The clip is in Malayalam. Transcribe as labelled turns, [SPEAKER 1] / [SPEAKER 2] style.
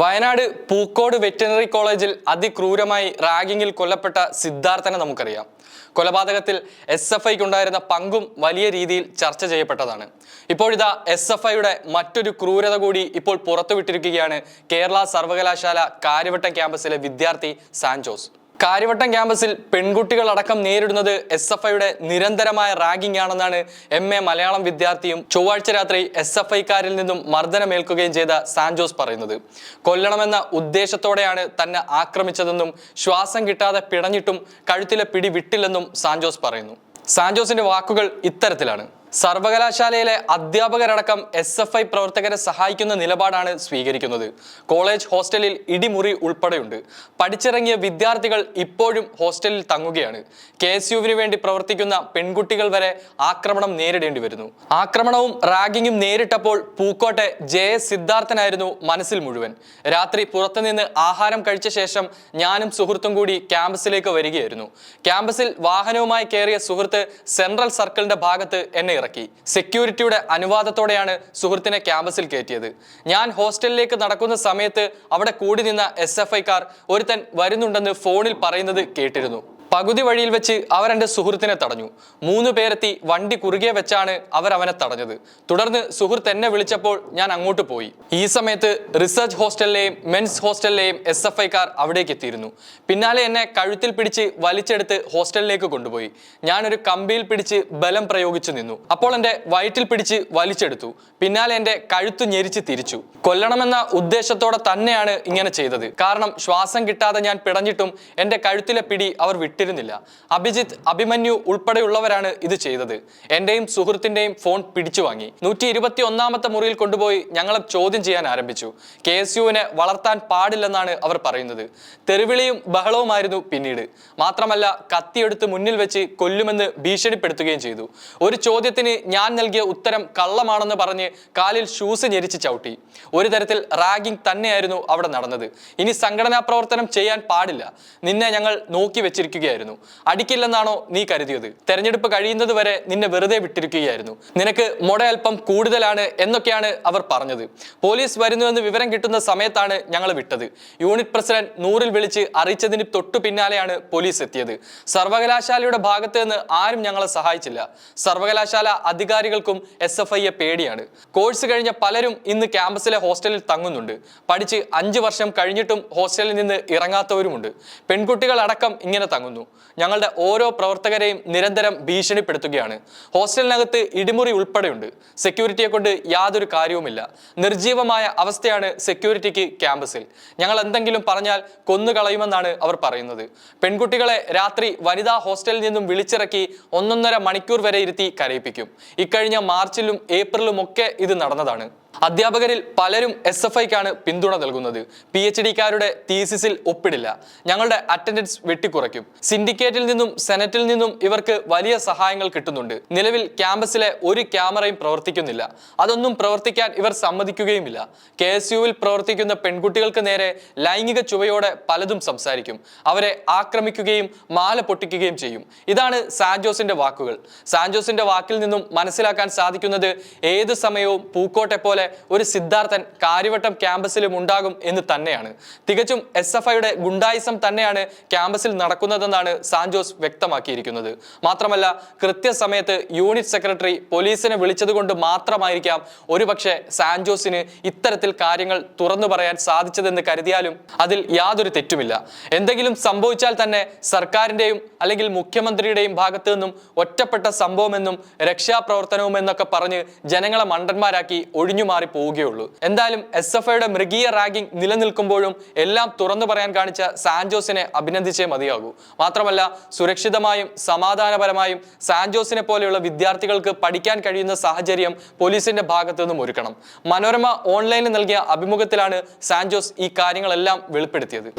[SPEAKER 1] വയനാട് പൂക്കോട് വെറ്റിനറി കോളേജിൽ അതിക്രൂരമായി റാഗിങ്ങിൽ കൊല്ലപ്പെട്ട സിദ്ധാർത്ഥനെ നമുക്കറിയാം. കൊലപാതകത്തിൽ എസ് എഫ് ഐക്ക് ഉണ്ടായിരുന്ന പങ്കും വലിയ രീതിയിൽ ചർച്ച ചെയ്യപ്പെട്ടതാണ്. ഇപ്പോഴിതാ എസ് എഫ് ഐയുടെ മറ്റൊരു ക്രൂരത കൂടി ഇപ്പോൾ പുറത്തുവിട്ടിരിക്കുകയാണ് കേരള സർവകലാശാല കാര്യവട്ടം ക്യാമ്പസിലെ വിദ്യാർത്ഥി സാൻജോസ്. കാര്യവട്ടം ക്യാമ്പസിൽ പെൺകുട്ടികൾ അടക്കം നേരിടുന്നത് എസ് എഫ് ഐയുടെ നിരന്തരമായ റാഗിംഗ് ആണെന്നാണ് എം എ മലയാളം വിദ്യാർത്ഥിയും ചൊവ്വാഴ്ച രാത്രി എസ് എഫ് ഐക്കാരിൽ നിന്നും മർദ്ദനമേൽക്കുകയും ചെയ്ത സാൻജോസ് പറയുന്നത്. കൊല്ലണമെന്ന ഉദ്ദേശത്തോടെയാണ് തന്നെ ആക്രമിച്ചതെന്നും ശ്വാസം കിട്ടാതെ പിടഞ്ഞിട്ടും കഴുത്തിലെ പിടി വിട്ടില്ലെന്നും സാൻജോസ് പറയുന്നു. സാൻജോസിന്റെ വാക്കുകൾ ഇത്തരത്തിലാണ്. സർവകലാശാലയിലെ അധ്യാപകരടക്കം എസ് എഫ് ഐ പ്രവർത്തകരെ സഹായിക്കുന്ന നിലപാടാണ് സ്വീകരിക്കുന്നത്. കോളേജ് ഹോസ്റ്റലിൽ ഇടിമുറി ഉൾപ്പെടെയുണ്ട്. പഠിച്ചിറങ്ങിയ വിദ്യാർത്ഥികൾ ഇപ്പോഴും ഹോസ്റ്റലിൽ തങ്ങുകയാണ്. കെ എസ് യുവിന് വേണ്ടി പ്രവർത്തിക്കുന്ന പെൺകുട്ടികൾ വരെ ആക്രമണം നേരിടേണ്ടി വരുന്നു. ആക്രമണവും റാഗിങ്ങും നേരിട്ടപ്പോൾ പൂക്കോട്ടെ ജെ എസ് സിദ്ധാർത്ഥനായിരുന്നു മനസ്സിൽ മുഴുവൻ. രാത്രി പുറത്തുനിന്ന് ആഹാരം കഴിച്ച ശേഷം ഞാനും സുഹൃത്തും കൂടി ക്യാമ്പസിലേക്ക് വരികയായിരുന്നു. ക്യാമ്പസിൽ വാഹനവുമായി കയറിയ സുഹൃത്ത് സെൻട്രൽ സർക്കിളിന്റെ ഭാഗത്ത് എന്നെ ഇറക്കി. സെക്യൂരിറ്റിയുടെ അനുവാദത്തോടെയാണ് സുഹൃത്തിനെ ക്യാമ്പസിൽ കയറ്റിയത്. ഞാൻ ഹോസ്റ്റലിലേക്ക് നടക്കുന്ന സമയത്ത് അവിടെ കൂടി നിന്ന എസ് എഫ് ഐക്കാർ ഒരുത്തൻ വരുന്നുണ്ടെന്ന് ഫോണിൽ പറയുന്നത് കേട്ടിരുന്നു. പകുതി വഴിയിൽ വെച്ച് അവർ എന്റെ സുഹൃത്തിനെ തടഞ്ഞു. മൂന്ന് പേരെത്തി വണ്ടി കുറുകെ വെച്ചാണ് അവർ അവനെ തടഞ്ഞത്. തുടർന്ന് സുഹൃത്ത് എന്നെ വിളിച്ചപ്പോൾ ഞാൻ അങ്ങോട്ട് പോയി. ഈ സമയത്ത് റിസർച്ച് ഹോസ്റ്റലിലെയും മെൻസ് ഹോസ്റ്റലിലെയും എസ് എഫ് ഐക്കാർ അവിടേക്ക് എത്തിയിരുന്നു. പിന്നാലെ എന്നെ കഴുത്തിൽ പിടിച്ച് വലിച്ചെടുത്ത് ഹോസ്റ്റലിലേക്ക് കൊണ്ടുപോയി. ഞാനൊരു കമ്പിയിൽ പിടിച്ച് ബലം പ്രയോഗിച്ചു നിന്നു. അപ്പോൾ എന്റെ വയറ്റിൽ പിടിച്ച് വലിച്ചെടുത്തു. പിന്നാലെ എന്റെ കഴുത്ത് ഞെരിച്ച് തിരിച്ചു. കൊല്ലണമെന്ന ഉദ്ദേശത്തോടെ തന്നെയാണ് ഇങ്ങനെ ചെയ്തത്. കാരണം ശ്വാസം കിട്ടാതെ ഞാൻ പിടഞ്ഞിട്ടും എന്റെ കഴുത്തിലെ പിടി അവർ വിട്ടിരുന്നില്ല. അഭിജിത്ത് അഭിമന്യു ഉൾപ്പെടെയുള്ളവരാണ് ഇത് ചെയ്തത്. എന്റെയും സുഹൃത്തിന്റെയും ഫോൺ പിടിച്ചു വാങ്ങി. നൂറ്റി ഇരുപത്തി ഒന്നാമത്തെ മുറിയിൽ കൊണ്ടുപോയി ഞങ്ങളെ ചോദ്യം ചെയ്യാൻ ആരംഭിച്ചു. കെ എസ് യുവിനെ വളർത്താൻ പാടില്ലെന്നാണ് അവർ പറയുന്നത്. തെരുവിളിയും ബഹളവുമായിരുന്നു പിന്നീട്. മാത്രമല്ല കത്തിയെടുത്ത് മുന്നിൽ വെച്ച് കൊല്ലുമെന്ന് ഭീഷണിപ്പെടുത്തുകയും ചെയ്തു. ഒരു ചോദ്യത്തിന് ഞാൻ നൽകിയ ഉത്തരം കള്ളമാണെന്ന് പറഞ്ഞ് കാലിൽ ഷൂസ് ഞെരിച്ച് ചവിട്ടി. ഒരു തരത്തിൽ റാഗിംഗ് തന്നെയായിരുന്നു അവിടെ നടന്നത്. ഇനി സംഘടനാ പ്രവർത്തനം ചെയ്യാൻ പാടില്ല. നിന്നെ ഞങ്ങൾ നോക്കി വെച്ചിരിക്കുകയായിരുന്നു അടിക്കില്ലെന്നാണോ നീ കരുതിയത്? തെരഞ്ഞെടുപ്പ് കഴിയുന്നത് വരെ നിന്നെ വെറുതെ വിട്ടിരിക്കുകയായിരുന്നു. നിനക്ക് മുട അല്പം കൂടുതലാണ് എന്നൊക്കെയാണ് അവർ പറഞ്ഞത്. പോലീസ് വരുന്നുവെന്ന് വിവരം കിട്ടുന്ന സമയത്താണ് ഞങ്ങൾ വിട്ടത്. യൂണിറ്റ് പ്രസിഡന്റ് നൂറിൽ വിളിച്ച് അറിയിച്ചതിന് തൊട്ടു പിന്നാലെയാണ് പോലീസ് എത്തിയത്. സർവകലാശാലയുടെ ഭാഗത്ത് നിന്ന് ആരും ഞങ്ങളെ സഹായിച്ചില്ല. സർവകലാശാല അധികാരികൾക്കും എസ് എഫ് ഐയെ പേടിയാണ്. കോഴ്സ് കഴിഞ്ഞ പലരും ഇന്ന് ക്യാമ്പസിലെ ഹോസ്റ്റലിൽ തങ്ങുന്നുണ്ട്. പഠിച്ച് അഞ്ച് വർഷം കഴിഞ്ഞിട്ടും ഹോസ്റ്റലിൽ നിന്ന് ഇറങ്ങാത്തവരുമുണ്ട്. പെൺകുട്ടികൾ അടക്കം ഇങ്ങനെ തങ്ങുന്നു. ഞങ്ങളുടെ ഓരോ പ്രവർത്തകരെയും നിരന്തരം ഭീഷണിപ്പെടുത്തുകയാണ്. ഹോസ്റ്റലിനകത്ത് ഇടിമുറി ഉൾപ്പെടെയുണ്ട്. സെക്യൂരിറ്റിയെ കൊണ്ട് യാതൊരു കാര്യവുമില്ല. നിർജീവമായ അവസ്ഥയാണ് സെക്യൂരിറ്റിക്ക് ക്യാമ്പസിൽ. ഞങ്ങൾ എന്തെങ്കിലും പറഞ്ഞാൽ കൊന്നുകളയുമെന്നാണ് അവർ പറയുന്നത്. പെൺകുട്ടികളെ രാത്രി വനിതാ ഹോസ്റ്റലിൽ നിന്നും വിളിച്ചിറക്കി ഒന്നൊന്നര മണിക്കൂർ വരെ ഇരുത്തി കരയിപ്പിക്കും. ഇക്കഴിഞ്ഞ മാർച്ചിലും ഏപ്രിലും ഒക്കെ ഇത് നടന്നതാണ്. അധ്യാപകരിൽ പലരും എസ് എഫ് ഐക്കാണ് പിന്തുണ നൽകുന്നത്. പി എച്ച് ഡിക്കാരുടെ തീസിസിൽ ഒപ്പിടില്ല. ഞങ്ങളുടെ അറ്റൻഡൻസ് വെട്ടിക്കുറയ്ക്കും. സിൻഡിക്കേറ്റിൽ നിന്നും സെനറ്റിൽ നിന്നും ഇവർക്ക് വലിയ സഹായങ്ങൾ കിട്ടുന്നുണ്ട്. നിലവിൽ ക്യാമ്പസിലെ ഒരു ക്യാമറയും പ്രവർത്തിക്കുന്നില്ല. അതൊന്നും പ്രവർത്തിക്കാൻ ഇവർ സമ്മതിക്കുകയുമില്ല. കെ എസ് യുവിൽ പ്രവർത്തിക്കുന്ന പെൺകുട്ടികൾക്ക് നേരെ ലൈംഗിക ചുവയോടെ പലതും സംസാരിക്കും. അവരെ ആക്രമിക്കുകയും മാല പൊട്ടിക്കുകയും ചെയ്യും. ഇതാണ് സാൻജോസിന്റെ വാക്കുകൾ. സാൻജോസിന്റെ വാക്കിൽ നിന്നും മനസ്സിലാക്കാൻ സാധിക്കുന്നത് ഏത് സമയവും പൂക്കോട്ടെ പോലെ ഒരു സിദ്ധാർത്ഥൻ കാര്യവട്ടം ക്യാമ്പസിലും ഉണ്ടാകും എന്ന് തന്നെയാണ്. തികച്ചും എസ് എഫ് ഐയുടെ ഗുണ്ടായിസം തന്നെയാണ് ക്യാമ്പസിൽ നടക്കുന്നതെന്നാണ് സാൻജോസ് വ്യക്തമാക്കിയിരിക്കുന്നത്. മാത്രമല്ല കൃത്യസമയത്ത് യൂണിറ്റ് സെക്രട്ടറി പോലീസിനെ വിളിച്ചതുകൊണ്ട് മാത്രമായിരിക്കാം ഒരുപക്ഷെ സാൻജോസിന് ഇത്തരത്തിൽ കാര്യങ്ങൾ തുറന്നു പറയാൻ സാധിച്ചതെന്ന് കരുതിയാലും അതിൽ യാതൊരു തെറ്റുമില്ല. എന്തെങ്കിലും സംഭവിച്ചാൽ തന്നെ സർക്കാരിന്റെയും അല്ലെങ്കിൽ മുഖ്യമന്ത്രിയുടെയും ഭാഗത്തു നിന്നും ഒറ്റപ്പെട്ട സംഭവമെന്നും രക്ഷാപ്രവർത്തനവും എന്നൊക്കെ പറഞ്ഞ് ജനങ്ങളെ മണ്ടന്മാരാക്കി ഒഴിഞ്ഞു മാറി പോവുകയുള്ളൂ എന്തായാലും എസ് എഫ് ഐയുടെ മൃഗീയ റാഗിംഗ് നിലനിൽക്കുമ്പോഴും എല്ലാം തുറന്നു പറയാൻ കാണിച്ച സാൻജോസിനെ അഭിനന്ദിച്ചേ മതിയാകൂ. മാത്രമല്ല സുരക്ഷിതമായും സമാധാനപരമായും സാൻജോസിനെ പോലെയുള്ള വിദ്യാർത്ഥികൾക്ക് പഠിക്കാൻ കഴിയുന്ന സാഹചര്യം പോലീസിന്റെ ഭാഗത്തു നിന്നും ഒരുക്കണം. മനോരമ ഓൺലൈനിൽ നൽകിയ അഭിമുഖത്തിലാണ് സാൻജോസ് ഈ കാര്യങ്ങളെല്ലാം വെളിപ്പെടുത്തിയത്.